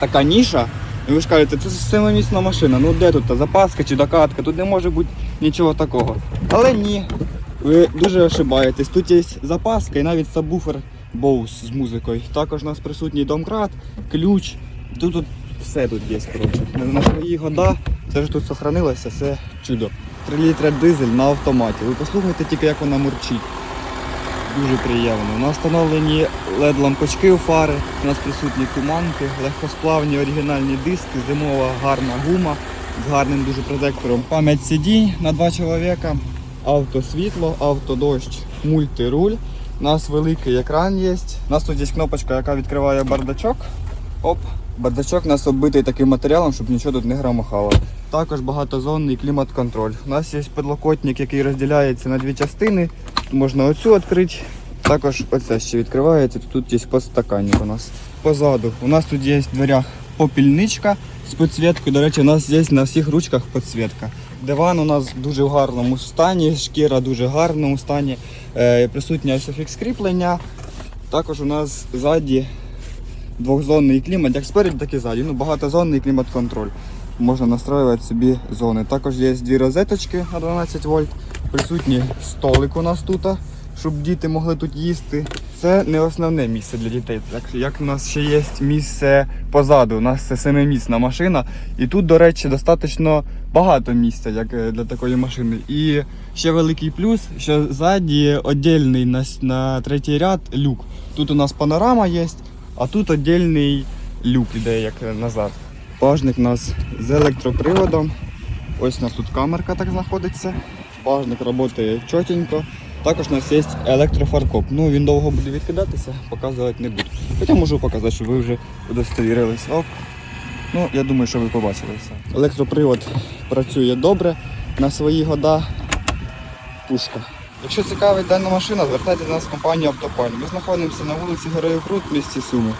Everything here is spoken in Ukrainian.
така ніша. І ви ж кажете, це ж семимісна машина. Ну де тут та запаска чи докатка? Тут не може бути нічого такого. Але ні, ви дуже ошибаєтесь. Тут є запаска і навіть сабвуфер Bose з музикою. Також у нас присутній домкрат, ключ. Тут, тут все тут є, коротше. На- свої года все ж тут сохранилося, це чудо. 3 літра дизель на автоматі. Ви послухайте тільки, як вона мурчить. Дуже приємно. У нас встановлені LED-лампочки у фари, у нас присутні туманки, легкосплавні оригінальні диски, зимова гарна гума з гарним дуже протектором. Пам'ять сидінь на два чоловіка, автосвітло, автодощ, мультируль. У нас великий екран є. У нас тут є кнопочка, яка відкриває бардачок. Оп, бардачок у нас оббитий таким матеріалом, щоб нічого тут не громохало. Також багатозонний клімат-контроль. У нас є підлокотник, який розділяється на дві частини. Можна оцю відкрити. Також оце ще відкривається. Тут є подстаканник у нас. Позаду у нас тут є в дверях попільничка з підсвіткою. До речі, у нас є на всіх ручках підсвітка. Диван у нас дуже в гарному стані, шкіра дуже гарному стані. Е, присутнє софікс кріплення. Також у нас ззаді двохзонний клімат, як спереді, так і ззаді. Ну, багатозонний клімат-контроль. Можна настроювати собі зони. Також є дві розеточки на 12 вольт. Присутній столик у нас тут, щоб діти могли тут їсти. Це не основне місце для дітей. Так як у нас ще є місце позаду, у нас це семимісна машина. І тут, до речі, достатньо багато місця як е, для такої машини. І ще великий плюс, що ззаді віддільний на, на третій ряд люк. Тут у нас панорама є, а тут віддільний люк іде як назад. Багажник у нас з електроприводом. Ось у нас тут камерка так знаходиться. Багажник працює чотенько. Також у нас є електрофаркоп. Ну він довго буде відкидатися, показувати не буду. Хоча можу показати, щоб ви вже удостовірилися. Оп. Ну, я думаю, що ви побачили все. Електропривод працює добре. На свої года пушка. Якщо цікавить дана машина, звертайтеся до нас в компанію Автопаль. Ми знаходимося на вулиці Героїв Крут в місті Суми.